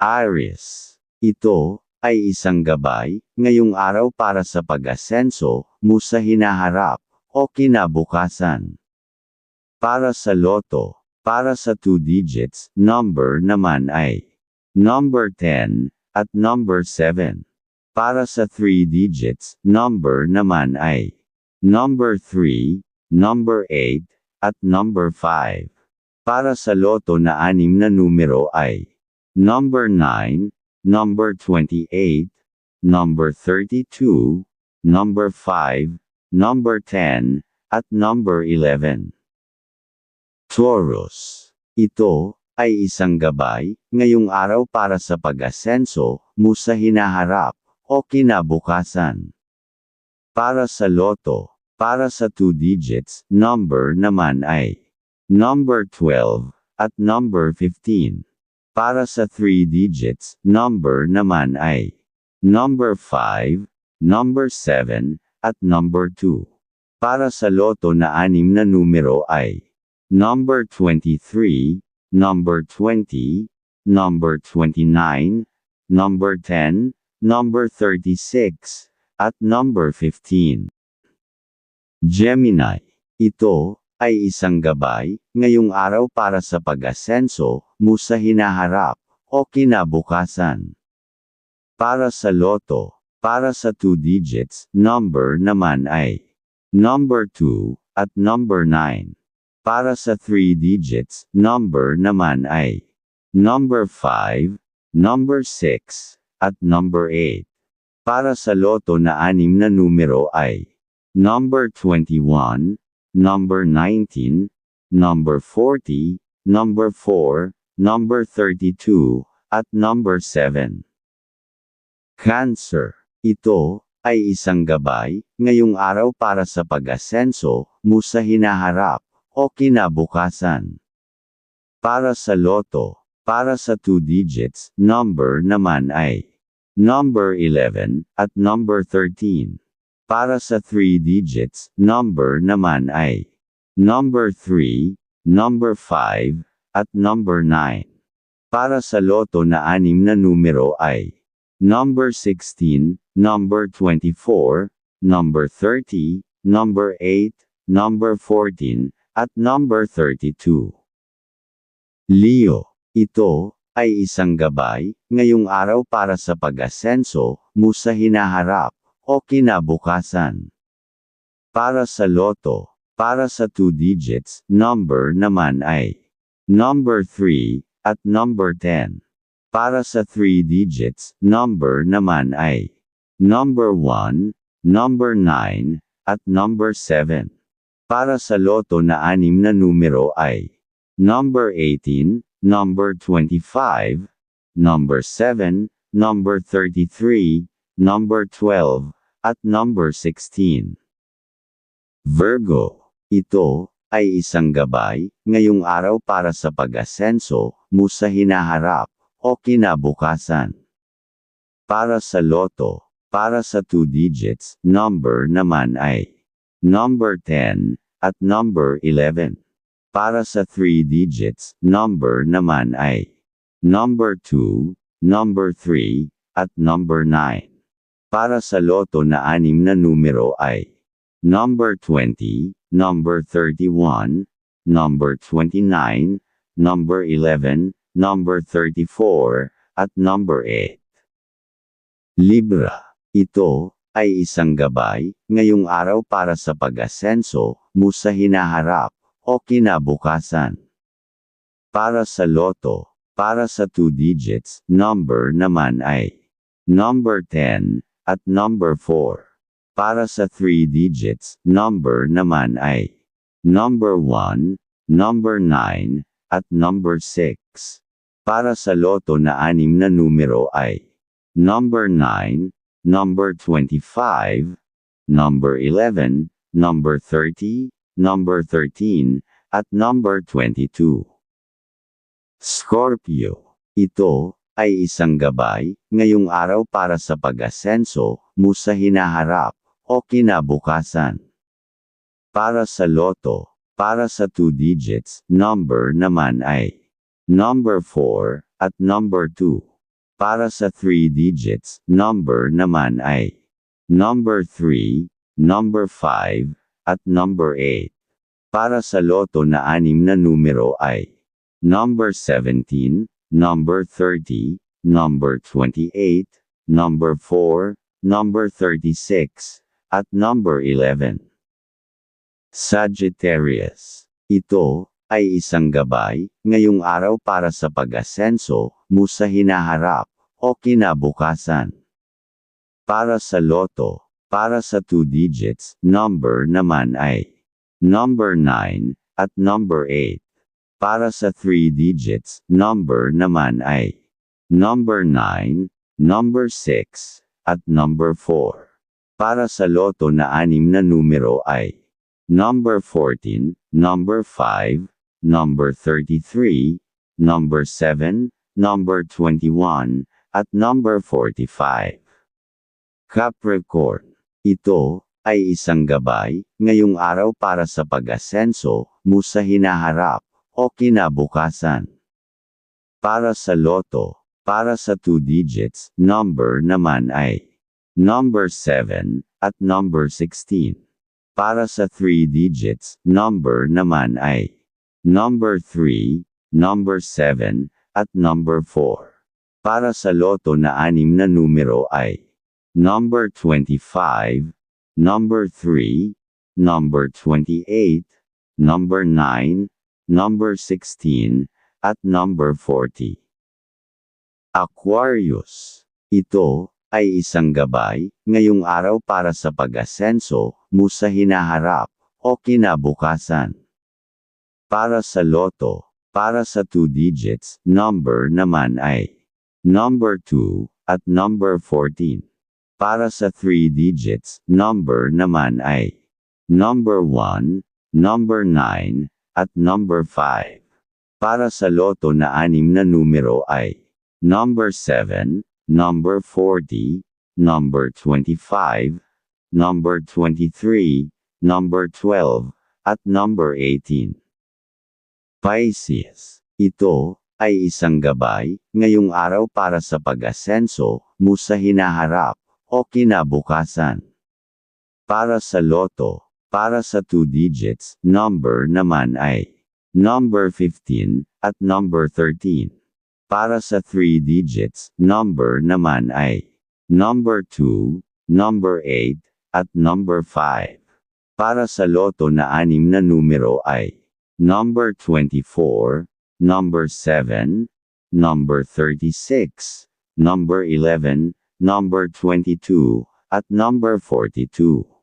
Aries. Ito, ay isang gabay, ngayong araw para sa pag-asenso, mo sa hinaharap, o kinabukasan. Para sa loto, para sa 2 digits, number naman ay number 10, at number 7. Para sa 3 digits, number naman ay number 3, number 8, at number 5. Para sa loto na anim na numero ay number 9, number 28, number 32, number 5, number 10, at number 11. Taurus. Ito, ay isang gabay, ngayong araw para sa pag-asenso, mo sa hinaharap, o kinabukasan. Para sa loto, para sa 2 digits, number naman ay number 12, at number 15. Para sa 3 digits, number naman ay number 5, number 7, at number 2. Para sa loto na anim na numero ay number 23, number 20, number 29, number 10, number 36, at number 15. Gemini. Ito, ay isang gabay, ngayong araw para sa pag-asenso, mo sa hinaharap, o kinabukasan. Para sa loto, para sa 2 digits, number naman ay number 2, at number 9. Para sa 3 digits, number naman ay number 5, number 6, at number 8. Para sa loto na anim na numero ay number 21, number 19, number 40, number 4, number 32, at number 7. Cancer. Ito, ay isang gabay, ngayong araw para sa pag-asenso, mo sa hinaharap, o kinabukasan. Para sa loto, para sa 2 digits, number naman ay number 11, at number 13. Para sa 3 digits, number naman ay number 3, number 5, at number 9. Para sa loto na anim na numero ay number 16, number 24, number 30, number 8, number 14, at number 32. Leo, ito, ay isang gabay, ngayong araw para sa pag-asenso, mo sa hinaharap, o kinabukasan. Para sa loto, para sa 2 digits, number naman ay number 3, at number 10. Para sa 3 digits, number naman ay number 1, number 9, at number 7. Para sa loto na anim na numero ay number 18, number 25, number 7, number 33, number 12, at number 16. Virgo. Ito, ay isang gabay, ngayong araw para sa pag-asenso, mo sa hinaharap, o kinabukasan. Para sa loto, para sa 2 digits, number naman ay number 10, at number 11. Para sa 3 digits, number naman ay number 2, number 3, at number 9. Para sa loto na anim na numero ay number 20, number 31, number 29, number 11, number 34, at number 8. Libra. Ito, ay isang gabay, ngayong araw para sa pag-asenso, mo sa hinaharap, o kinabukasan. Para sa loto, para sa 2 digits, number naman ay number 10, at number 4. Para sa 3 digits, number naman ay number 1, number 9, at number 6. Para sa loto na anim na numero ay number 9, number 25, number 11, number 30, number 13, at number 22. Scorpio. Ito, ay isang gabay, ngayong araw para sa pag-asenso, mo sa hinaharap, o kinabukasan. Para sa loto, para sa 2 digits, number naman ay number 4, at number 2. Para sa 3 digits, number naman ay number 3, number 5, at number 8. Para sa loto na anim na numero ay number 17, number 30, number 28, number 4, number 36, at number 11. Sagittarius. Ito ay isang gabay ngayong araw para sa pag-asenso mo sa hinaharap o kinabukasan. Para sa loto, para sa 2 digits, number naman ay number 9 at number 8. Para sa 3 digits, number naman ay number 9, number 6, at number 4. Para sa loto na anim na numero ay number 14, number 5, number 33, number 7, number 21, at number 45. Capricorn. Ito ay isang gabay ngayong araw para sa pag-asenso mo sa hinaharap o kinabukasan. Para sa loto, para sa 2 digits, number naman ay number 7 at number 16. Para sa 3 digits, number naman ay number 3, number 7, at number 4. Para sa loto na anim na numero ay number 25, number 3, number 28, number 9, number 16, at number 40. Aquarius. Ito ay isang gabay, ngayong araw para sa pag-asenso, mo sa hinaharap, o kinabukasan. Para sa loto, para sa 2 digits, number naman ay number 2, at number 14. Para sa 3 digits, number naman ay number 1, number 9, at number 5. Para sa loto na anim na numero ay number 7, number 40, number 25, number 23, number 12, at number 18. Pisces. Ito ay isang gabay ngayong araw para sa pag-asenso mo hinaharap o kinabukasan. Para sa loto, para sa 2 digits, number naman ay number 15 at number 13. Para sa 3 digits, number naman ay number 2, number 8, at number 5. Para sa loto na anim na numero ay number 24, number 7, number 36, number 11, number 22, at number 42.